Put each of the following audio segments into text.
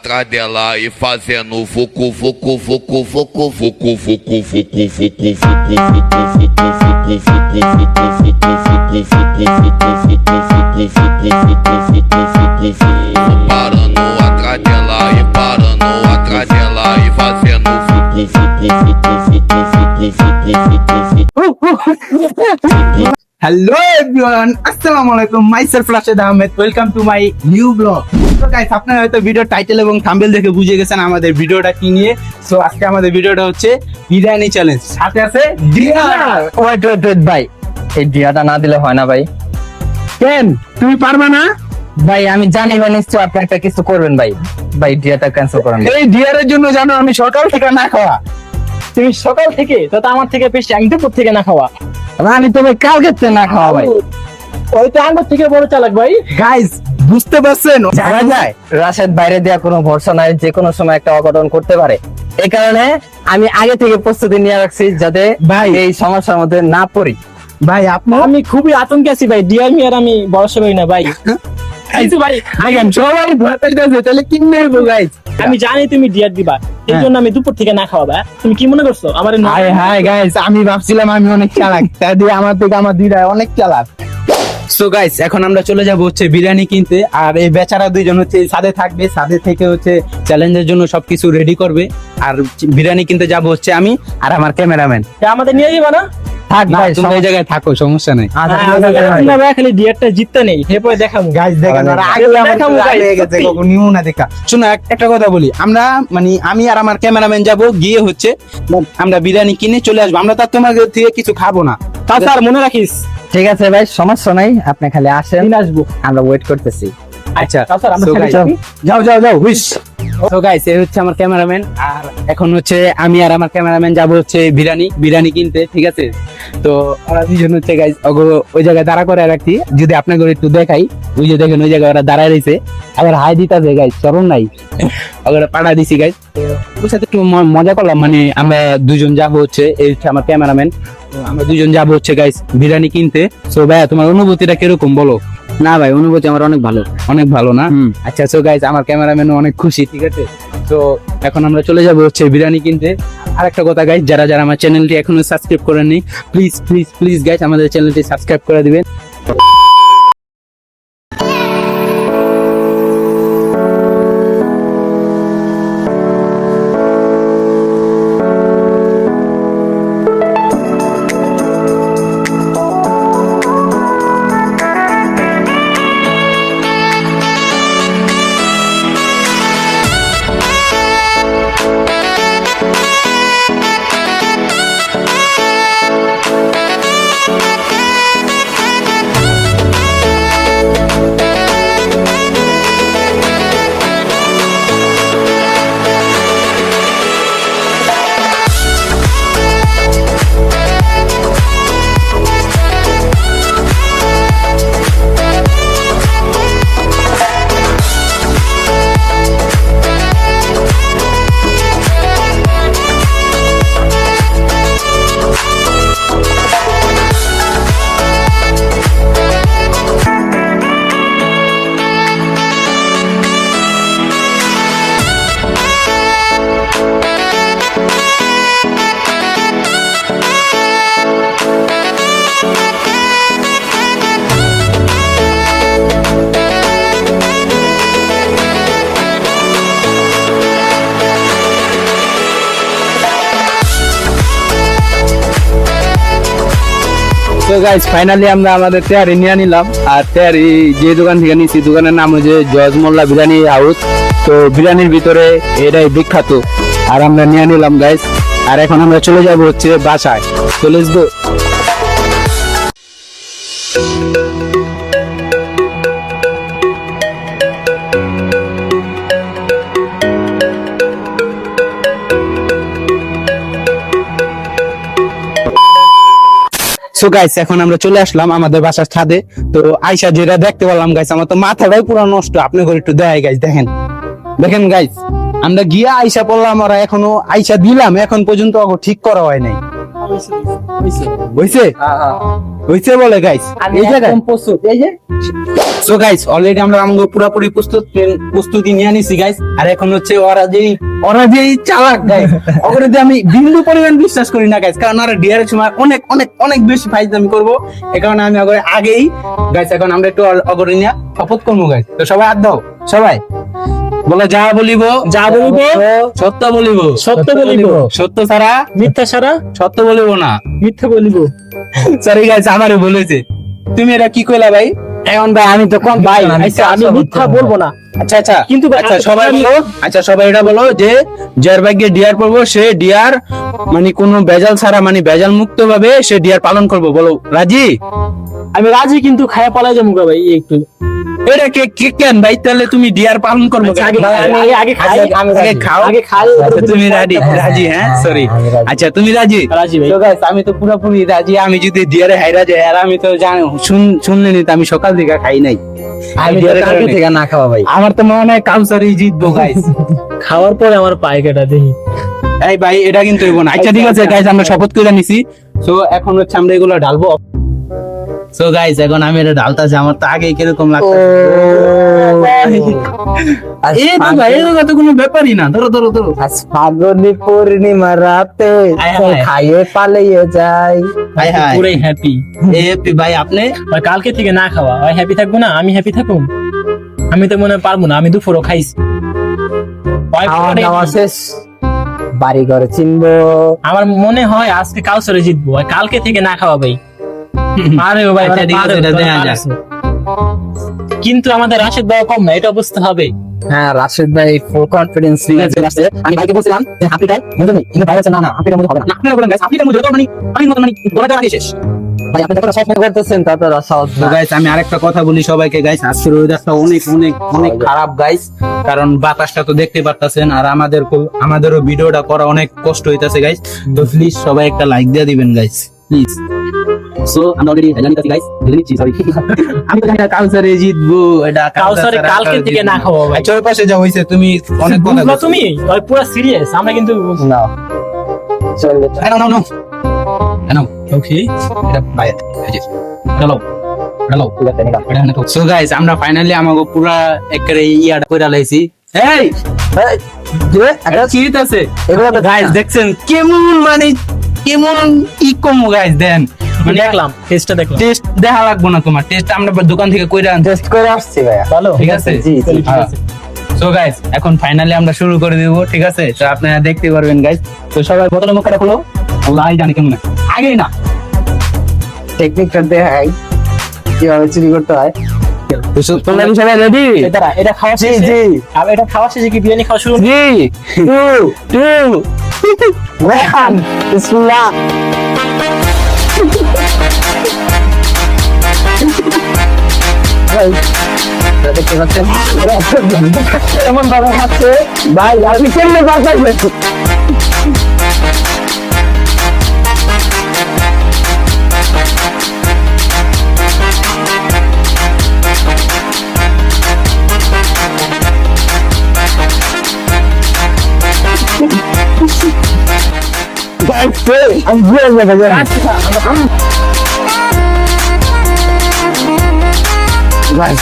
atrás dela e fazendo vucu vucu vucu vucu vucu vucu vucu vucu vucu parando atrás dela e parando atrás dela e fazendo vucu vucu vucu vucu vucu vucu hello everyone আসসালামু আলাইকুম myself Rashed Ahmed welcome to my new blog তো guys আপনারা হয়তো video title এবং thumbnail দেখে বুঝে গেছেন আমাদের ভিডিওটা কি নিয়ে। সো আজকে আমাদের ভিডিওটা হচ্ছে বিরিয়ানি চ্যালেঞ্জ সাথে আছে ডিনার ওয়েট ওয়েট ওয়েট ভাই। এই ডিয়াটা না দিলে হয় না ভাই। কেন? তুমি পারবে না? ভাই আমি জানি ভাই নিশ্চয় আপনি একটা কিছু করবেন ভাই। ভাই ডিয়াটা ক্যান্সেল করেন। এই ডিয়ারের জন্য জানো আমি সকাল থেকে না খাওয়া। তুমি সকাল থেকে তো আমার থেকে বেশি দুপুর থেকে না খাওয়া। আমি তবে কালকে না খাওয়া ভাই ওই তো আমার থেকে বড় চালাক ভাই। গাইস বুঝতে পারছেন? জানা যায় রাশেদ বাইরে দেওয়া কোনো ভরসা নাই যে কোনো সময় একটা অঘটন করতে পারে। এই কারণে আমি আগে থেকে প্রস্তুতি নিয়ে রাখছি যাতে ভাই। এই সমস্যার মধ্যে না পড়ি। ভাই আপনি আমি খুবই আতঙ্কে আছি ভাই। ডিয়ার মিয়ার আমি ভরসা করি না ভাই। কিন্তু ভাই দেখেন সবাই ভয় পাইতেছে তাহলে কি নেব গাইস আমি জানি তুমি ডিয়ার দিবা। এই জন্য আমি দুপুর থেকে না তুমি কি মনে করছ? আমার হাই হাই গাইস আমি ভাবছিলাম আমি অনেক চালাক। তাই দিয়ে আমার থেকে আমার দিদা অনেক চালাক। সো গাইস এখন আমরা চলে যাব হচ্ছে বিরিয়ানি কিনতে আর এই বেচারা দুইজন হচ্ছে সাদে থাকবে সাদে থেকে হচ্ছে চ্যালেঞ্জের জন্য সবকিছু রেডি করবে। আর বিরিয়ানি কিনতে যাব হচ্ছে আমি আর আমার ক্যামেরাম্যান আমাদের নিয়ে যাব না? থাক ভাই তুমি এই জায়গায় থাকো সমস্যা নেই। ঠিক আছে ভাই। আমরা খালি ডিয়ারটা জিততে নেই এরপরে দেখাবো। গাইস দেখেন আগে দেখাবো থেকে guys, আগে গেছে নিউ না দেখা। শোনো একটা কথা বলি আমরা মানে আমি আর আমার ক্যামেরাম্যান যাব গিয়ে হচ্ছে আমরা বিরিয়ানি কিনে চলে আসব। আমরা তার তোমার থেকে কিছু খাব না। তা স্যার মনে রাখিস? ঠিক আছে ভাই সমস্যা নাই আপনি খালি আসেন। আসব। আমরা ওয়েট করতেছি। আচ্ছা? যাও যাও যাও হুইস। তো গাইস এই হচ্ছে আমার ক্যামেরাম্যান আর এখন হচ্ছে আমি আর আমার ক্যামেরাম্যান যাব হচ্ছে বিরিয়ানি বিরিয়ানি কিনতে ঠিক আছে? তো ওরা দুজন হচ্ছে গাইস ওই জায়গায় দাঁড়া করে রাখছি। যদি আপনাকে একটু দেখাই ওই যে দেখেন ওই জায়গায় ওরা দাঁড়ায় রয়েছে। আবার হাই দিতেছে গাইস চরম নাই। ওরা পাড়া দিছি গাইস ওর সাথে একটু মজা করলাম মানে আমরা দুজন যাব হচ্ছে এই হচ্ছে আমার ক্যামেরাম্যান আমরা দুজন যাব হচ্ছে গাইস বিরিয়ানি কিনতে। সো ভাইয়া তোমার অনুভূতিটা কীরকম বলো? না ভাই অনুভূতি আমার অনেক ভালো। অনেক ভালো না? আচ্ছা সো গাইস আমার ক্যামেরাম্যানও অনেক খুশি ঠিক আছে? তো এখন আমরা চলে যাব হচ্ছে বিরিয়ানি কিনতে। আরেকটা কথা গাইজ যারা যারা আমার চ্যানেলটি এখনও সাবস্ক্রাইব করেননি প্লিজ প্লিজ প্লিজ গাইজ আমাদের চ্যানেলটি সাবস্ক্রাইব করে দিবেন। তো গাইজ ফাইনালি আমরা আমাদের তেয়ারি নিয়ে নিলাম। আর তেয়ারি যে দোকান থেকে নিয়েছি দোকানের নাম হচ্ছে জজ মোল্লা বিরিয়ানি হাউস। তো বিরিয়ানির ভিতরে এটাই বিখ্যাত। আর আমরা নিয়ে নিলাম গাইজ আর এখন আমরা চলে যাব হচ্ছে বাসায়। চলে আসব সো গাইস এখন আমরা চলে আসলাম আমাদের বাসার ছাদে। তো আইসা যেটা দেখতে পারলাম গাইস আমার তো মাথাটাই পুরো নষ্ট। আপনি করে একটু দেয় গাইস দেখেন। দেখেন গাইস আমরা গিয়া আইসা পড়লাম, ওরা এখনও আইসা দিলাম, এখন পর্যন্ত ঠিক করা হয় নাই। হইছে হইছে। বলে গাইস আমি এই জায়গায় প্রস্তুত এই যে। সো গাইস অলরেডি আমরা আমাকে পুরোপুরি প্রস্তুত প্রস্তুতি নিয়ে নিছি গাইস আর এখন হচ্ছে ওরা যেই ওরা যেই চালাক গাইস ওরা যে আমি বিন্দু পরিমাণ বিশ্বাস করি না গাইস কারণ ওরা ডিয়ারের সময় অনেক অনেক অনেক বেশি ফাইজ আমি করব। এই কারণে আমি আগেই গাইস এখন আমরা একটু অগরে নিয়ে শপথ করব গাইস তো সবাই হাত দাও সবাই। বলে যা বলিব যা বলিব সত্য বলিব। সত্য বলিব। সত্য ছাড়া মিথ্যা ছাড়া সত্য বলিব না। মিথ্যা বলিব। সরি গাইস আমারে বলেছে তুমি এটা কি কইলা ভাই? এখন ভাই আমি তো কম ভাই আমি মিথ্যা বলব না। আচ্ছা আচ্ছা। কিন্তু আচ্ছা সবাই বলো। আচ্ছা সবাই এটা বলো যে যার ভাগ্যে ডিয়ার পড়ব সে ডিয়ার মানে কোনো বেজাল ছাড়া মানে বেজাল মুক্ত ভাবে সে ডিয়ার পালন করব। বলো রাজি? আমি রাজি কিন্তু খায়া পালাই যাব ভাই একটু। এটা কে কে কেন ভাই? তাহলে তুমি ডিয়ার পালন করব আচ্ছা, আগে আগে খাই আগে খাও। আগে খাই আচ্ছা, তুমি রাজি। রাজি হ্যাঁ? সরি আচ্ছা তুমি রাজি? রাজি ভাই। তো guys, আমি তো পুরোপুরি রাজি। আমি যদি ডিয়ারে হাইরা যাই আর আমি তো জানি শুন শুনলেনি তো আমি সকাল থেকে খাই নাই। আমি তো ডিয়ারের কালকে থেকে না খাওয়া ভাই। আমার তো মনে হয় কাউসারই জিতবো গাইস খাওয়ার পরে আমার পায়ে কেটা দেখি। এই ভাই এটা কিন্তু হইব না। আচ্ছা ঠিক আছে গাইজ আমরা শপথ করে নিছি। সো এখন হচ্ছে আমরা এগুলো ঢালবো। সো গাইজ এখন আমি এটা ঢালতাছি। আমার তো আগে কীরকম লাগতো এই তো ভাই এগুলো তো কোনো ব্যাপারই না। ধরো ধরো ধরো। আজ ফাল্গুনি পূর্ণিমা রাতে খাইয়ে পালিয়ে যাই। হাই হাই পুরাই হ্যাপি এপি ভাই আপনি? কালকে থেকে না খাওয়া। ভাই হ্যাপি থাকব না? আমি হ্যাপি থাকুন আমি তো মনে পারব না আমি দুপুরও খাইছি। খাওয়া দাওয়া শেষ। বাড়ি ঘরে চিনবো। আমার মনে হয় আজকে কাউসারে জিতবো আর কালকে থেকে না খাওয়া ভাই। আরে ভাই আচ্ছা, আছে। কিন্তু আমাদের রাশেদ ভাই কম না এটা অবস্থা হবে। হ্যাঁ রাশেদ ভাই ফুল কনফিডেন্স নিয়ে আসছে। আমি ভাইকে বলছিলাম যে টাই মধ্যে নেই কিন্তু ভাই বলছে, না না হবে না। বলেন আপনি মধ্যে তো মানে আমি মানে বলা শেষ। ভাই আপনি যতটা স্বপ্ন করতেছেন ততটা সহজ তো গাইস আমি আরেকটা কথা বলি সবাইকে গাইস আজকের ওয়েদারটা অনেক অনেক অনেক খারাপ গাইস কারণ বাতাসটা তো দেখতে পারতাছেন আর আমাদের আমাদেরও ভিডিওটা করা অনেক কষ্ট হইতাছে গাইস তো প্লিজ সবাই একটা লাইক দিয়ে দিবেন গাইস প্লিজ সো আমরা অলরেডি জানি কাছে গাইস দিচ্ছি সরি আমি তো জানি কাউসারে জিতবো এটা কাউসারে কালকে থেকে না খাওয়া ভাই পাশে যা হইছে তুমি অনেক কথা। তুমি? ভাই পুরো সিরিয়াস আমরা কিন্তু না। নাও, নাও। ওকে এটা বাইরে, এই যে, এটা। সো গাইস আমরা ফাইনালি পুরা ইয়াটা কইরা লাইছি। এই এটা চিট আছে। এগুলো তো গাইস দেখছেন কেমন মানে কেমন কম গাইস দেন। মানে দেখলাম টেস্টটা দেখলাম। টেস্ট দেখা লাগবো না তোমার। টেস্ট আমরা দোকান থেকে কইরা টেস্ট করে আসছি ভাইয়া। ভালো? ঠিক আছে? জি, জি, ঠিক আছে। সো গাইস এখন ফাইনালি আমরা শুরু করে দেব ঠিক আছে? তো আপনারা দেখতে পারবেন গাইস তো সবাই বোতলের মুখটা খুলো। আল্লাহ জানি কেমন আগেই না। টেকনিকটা দেখাই কীভাবে চুরি করতে হয়। তো তোমরা কি সবাই রেডি? এই এটা খাওয়া জি জি। আর এটা খাওয়া শেষে কি বিরিয়ানি খাওয়া শুরু? জি। Two two. ওয়ান বিসমিল্লাহ। দেখতে পাচ্ছেন? এমন ভাবে খাচ্ছে। ভাই আপনি কেমনে বাঁচাইবেন আমি ভুলে যাব ভাই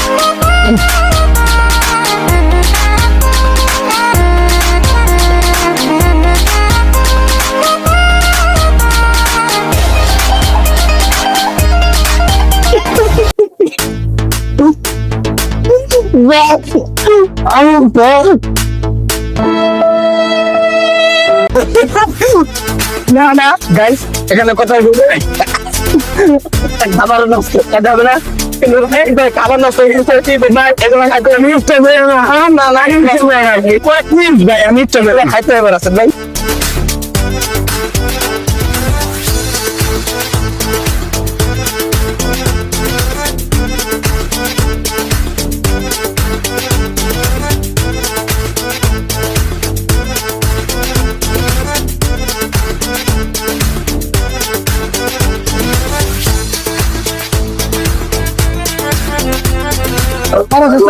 না না গাইস এখানে কথা বলব খাবার নষ্ট খেতে হবে না খাবার নষ্ট হয়ে গেছে খাইতে আমি ইচ্ছে করে না হ্যাঁ, না না কিছু না কয়েক মিনিট ভাই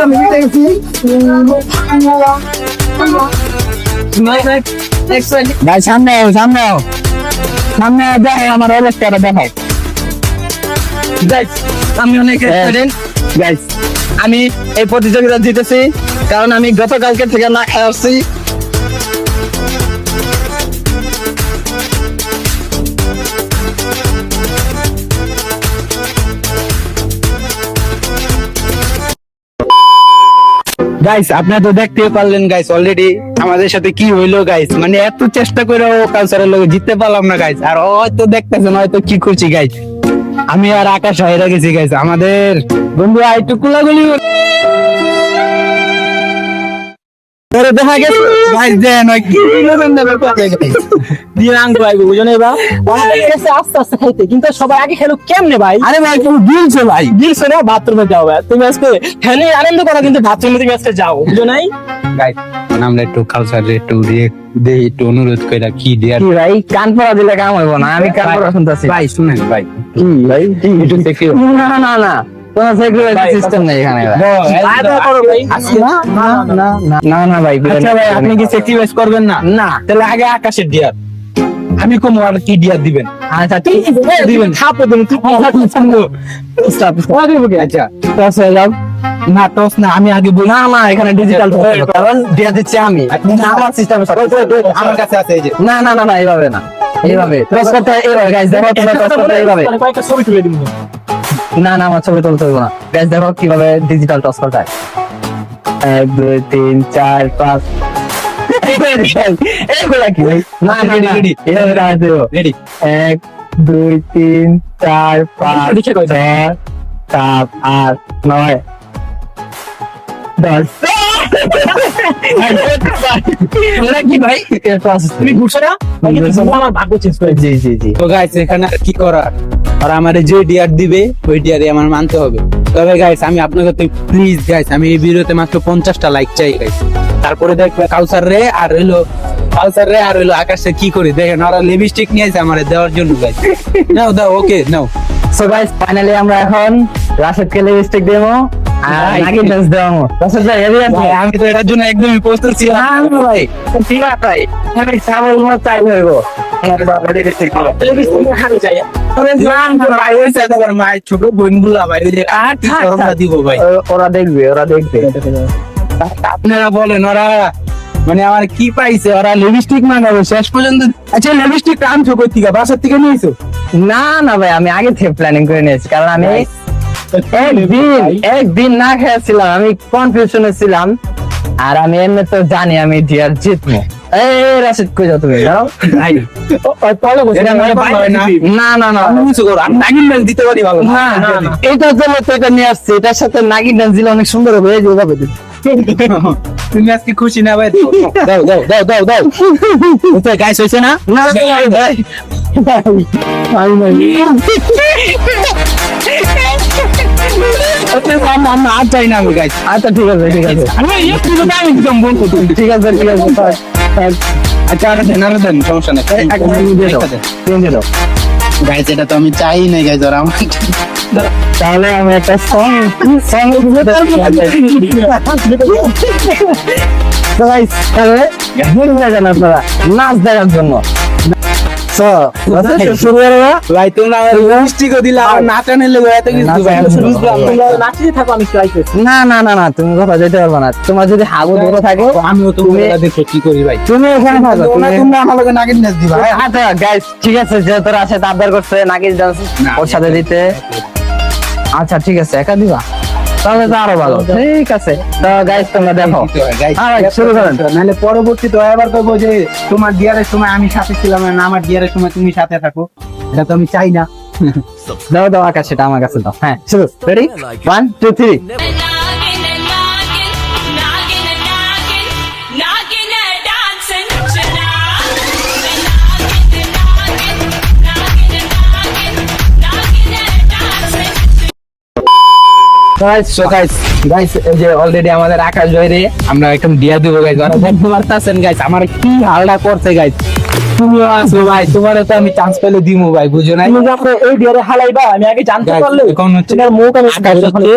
আমি ভাই সামনে সামনে। সামনে দেখে আমার অবস্থাটা দেখায় আমি অনেক স্টুডেন্ট আমি এই প্রতিযোগিতা জিতেছি কারণ আমি গতকালকে থেকে না খেয়ে আসছি গাইস আপনারা তো দেখতে পারলেন গাইস অলরেডি আমাদের সাথে কি হইল গাইস মানে এত চেষ্টা করে ও কালচারের লোক জিততে পারলাম না গাইস আর হয়তো দেখতেছেন, হয়তো কি করছি গাইস আমি আর আকাশ হয়ে গেছি গাইস আমাদের বন্ধু আইটু কুলাগুলি। ধরে দেখা গেছে? গাইস দেন ওই কি বিনোদন দেবে আইবো বুঝনে বা? অনেকে গেছে আস্তে আস্তে খাইতে কিন্তু সবাই আগে খেলো কেমনে ভাই? আরে ভাই তুমি দিলছো ভাই। দিলছো না বাথরুমে যাও ভাই। তুমি আজকে হেলে আনন্দ করো কিন্তু বাথরুমে তুমি আজকে যাও বুঝো নাই? গাইস আমরা একটু কালচারে একটু দেই একটু অনুরোধ কইরা কি দেয়ার? কি ভাই কান পড়া দিলে কাম হইব না আমি কান পড়া শুনতেছি। ভাই শুনেন ভাই। কি ভাই? একটু দেখি। না না না। কোনো সিকিউরিটি সিস্টেম নেই এখানে ভাই। আদা করো ভাই। না না না না। না না ভাই আচ্ছা ভাই আপনি কি স্যাক্রিফাইস করবেন না? না। তাহলে আগে আকাশের ডিয়ার আমি কোন আর কি ডিয়ার দিবেন? আচ্ছা ঠিক আছে। দিবেন? খাপো তুমি স্টপ আচ্ছা যাও। না টস না আমি আগে বলি। না না এখানে ডিজিটাল কারণ দিয়ে দিচ্ছি আমি। আমার সিস্টেমে আমার কাছে আছে এই যে। না না না না এইভাবে না। এইভাবে। টস করতে এইভাবে গাইস দেখো তোমরা টস করতে এইভাবে। কয়েকটা ছবি তুলে দিব। না না আমার ছবি তুলতে হবে না। ব্যাস দেখো কীভাবে ডিজিটাল টস করা যায়। এক দুই তিন চার পাঁচ। এগুলা কি ভাই? না না না Ready, ready. এইভাবে দাঁড়াতে দেবো। রেডি এক দুই তিন চার পাঁচ লিখে কয় দাও। ছয় সাত আট নয় দশ। কি ভাই? তুমি ঘুরছো না? আমার ভাগ্য চেঞ্জ করে জি জি জি। তো গাইস এখানে আর কি করার? আর আমার যে ডিয়ার দিবে ওই ডিয়ারে আমার মানতে হবে। তবে গাইস আমি প্লিজ গাইস আমি এই ভিডিওতে মাত্র পঞ্চাশটা লাইক চাই গাইস তারপরে দেখবে কাউসার রে আর হইল কাউসার রে আর হইল আকাশে কি করি? দেখেন ওরা লিপস্টিক নিয়েছে আমার দেওয়ার জন্য গাইস নাও দাও ওকে নাও। সো গাইস ফাইনালি আমরা এখন রাশেদকে লিপস্টিক দেবো। ডান্স আমি তো এটার জন্য একদমই প্রস্তুত ছিলাম। ভাই ঠিক আছে ভাই। আমি সাবল চাই হইব ওরা দেখবে ওরা দেখবে। আপনারা বলেন ওরা মানে আমার কি পাইছে? ওরা লিপস্টিক মাগাবো শেষ পর্যন্ত আচ্ছা লিপস্টিক আনছো কই থেকে? বাসার থেকে নিয়েছো? না না ভাই আমি আগে থেকে প্ল্যানিং করে নিয়েছি কারণ আমি একদিন একদিন না খেয়েছিলাম আমি কনফিউশনে ছিলাম। আর আমি এমনি তো জানি আমি ডিয়ার জিতবো। রাশিদ কই যাও তুমি? দাঁড়াও। ভাই এটা আমার ভালো না না না। না কিছু করো আমি নাগিন ম্যাচ দিতে পারি ভালো। না না না এটার জন্য তো এটা নিয়ে আসছি এটার সাথে নাগিন ডান্স দিলে অনেক সুন্দর হবে এই তুমি আজকে খুশি না ভাই? দাও দাও দাও দাও দাও। গাইস হইছে না? ভাই। আর চাই না আমি আচ্ছা ঠিক আছে ঠিক আছে। আমি একটু তো আমি একদম বলব ঠিক আছে ঠিক আছে থাক, থাক। আচ্ছা আর দেন আর দেন সমস্যা নেই। দিয়ে দাও। তিন দিয়ে দাও। গাইস এটা তো আমি চাই নাই গাইস ওরা আমার তাহলে আমি একটা সং সং তাহলে ভুল যান আপনারা। নাচ দেখার জন্য। না। না না না তুমি কোথাও যেতে পারবে না তোমার যদি হাগু ধরে থাকে আমিও তুমি- দেখো কি করি ভাই তুমি ওখানে থাকো তুমি- আমার লগে নাগিন নাচ দিবা হ্যাঁ? আচ্ছা গাইস ঠিক আছে যেহেতু রাশেদ আবদার করছে নাকি ডান্স না, ওর সাথে দিতে আচ্ছা ঠিক আছে একা দিবা তাহলে তো আরও ভালো। ঠিক আছে। তো গাইস তোমরা দেখো। শুরু করেন। নাহলে পরবর্তীতে এবার তো যে তোমার ডিয়ারের সময় আমি সাথে ছিলাম না আমার ডিয়ারের সময় তুমি সাথে থাকো। এটা তো আমি চাই না। দাও দাও আকাশ সেটা আমার কাছে দাও। হ্যাঁ শুরু। Ready one two three guys so guys guys এই যে অলরেডি আমাদের আকাশ জয়রে আমরা একদম দিয়া দেব গাইস আর দেখতে পারতাছেন গাইস আমার কি হালটা করছে গাইস তুমি আসো ভাই তোমারে তো আমি চান্স পেলে দিমু ভাই বুঝো নাই? এই ডিয়ারে হালাইবা আমি আগে জানতে পারলে। এখন হচ্ছে তোমার মুখ আমি আকাশ হচ্ছে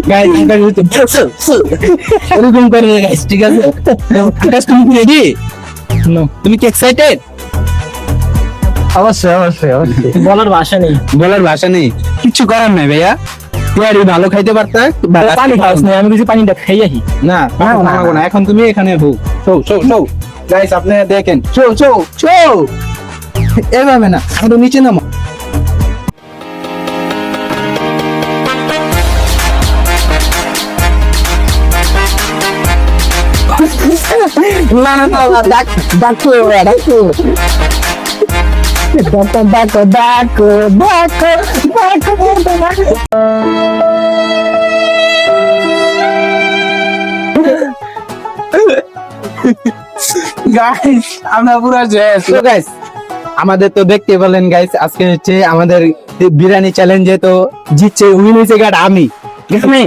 গাইস আকাশ হচ্ছে এরকম করে গাইস ঠিক আছে? আকাশ তুমি রেডি No. তুমি কি এক্সাইটেড অবশ্যই অবশ্যই অবশ্যই। বলার ভাষা নেই। বলার ভাষা নেই। কিছু করার নাই ভাইয়া। পেয়ারি ভালো খাইতে পারতা পানি খাওয়াস না আমি কিছু পানিটা খাই আহি না না, এখন তুমি এখানে হো শো শো শো গাইস আপনি দেখেন। শো শো শো এভাবে না একটু নিচে নামো। না না না ডাক ডাকো এবার, ডাকো গাইস আমরা পুরো শেষ। গাইস আমাদের তো দেখতে পেলেন গাইস আজকে হচ্ছে আমাদের বিরিয়ানি চ্যালেঞ্জে তো জিতছে উইন হয়েছে গাট আমি। আমি?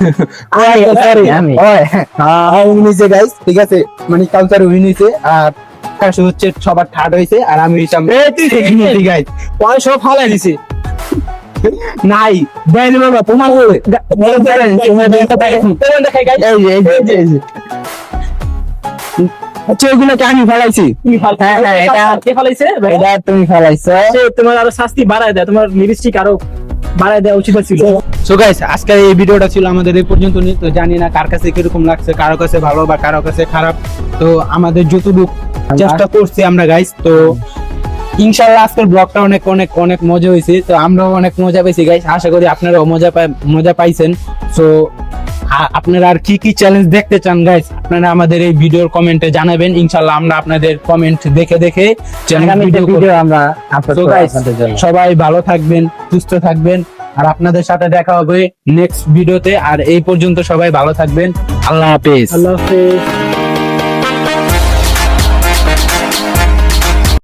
হ্যাঁ। গাইস ঠিক আছে? মানে কালচার উইন হয়েছে আর হচ্ছে সবার থার্ড হয়েছে আর আমি সব ফালাই দিছে নাই দেয় বাবা তোমার। আচ্ছা আমি হ্যাঁ, হ্যাঁ, ফলাইছে এটা তুমি ফেলাইছো তোমার আরও শাস্তি বাড়ায় দেয় তোমার লিপস্টিক আরও বাড়ায় দেওয়া উচিত ছিল সো গাইস আজকের এই ভিডিওটা ছিল আমাদের এই পর্যন্ত তো জানি না কার কাছে কীরকম লাগছে কারও কাছে ভালো বা কারও কাছে খারাপ তো আমাদের যতটুকু চেষ্টা করছি আমরা গাইস তো ইনশাআল্লাহ আজকের ব্লগটা অনেক অনেক অনেক মজা হয়েছে। তো আমরাও অনেক মজা পেয়েছি গাইস আশা করি আপনারাও মজা মজা পাইছেন। তো আপনারা আর কি কি চ্যালেঞ্জ দেখতে চান গাইস আপনারা আমাদের এই ভিডিওর কমেন্টে জানাবেন। ইনশাআল্লাহ আমরা আপনাদের কমেন্ট দেখে দেখে ভিডিও আমরা সবাই ভালো থাকবেন সুস্থ থাকবেন। আর আপনাদের সাথে দেখা হবে নেক্সট ভিডিওতে আর এই পর্যন্ত সবাই ভালো থাকবেন। আল্লাহ হাফেজ। আল্লাহ হাফেজ।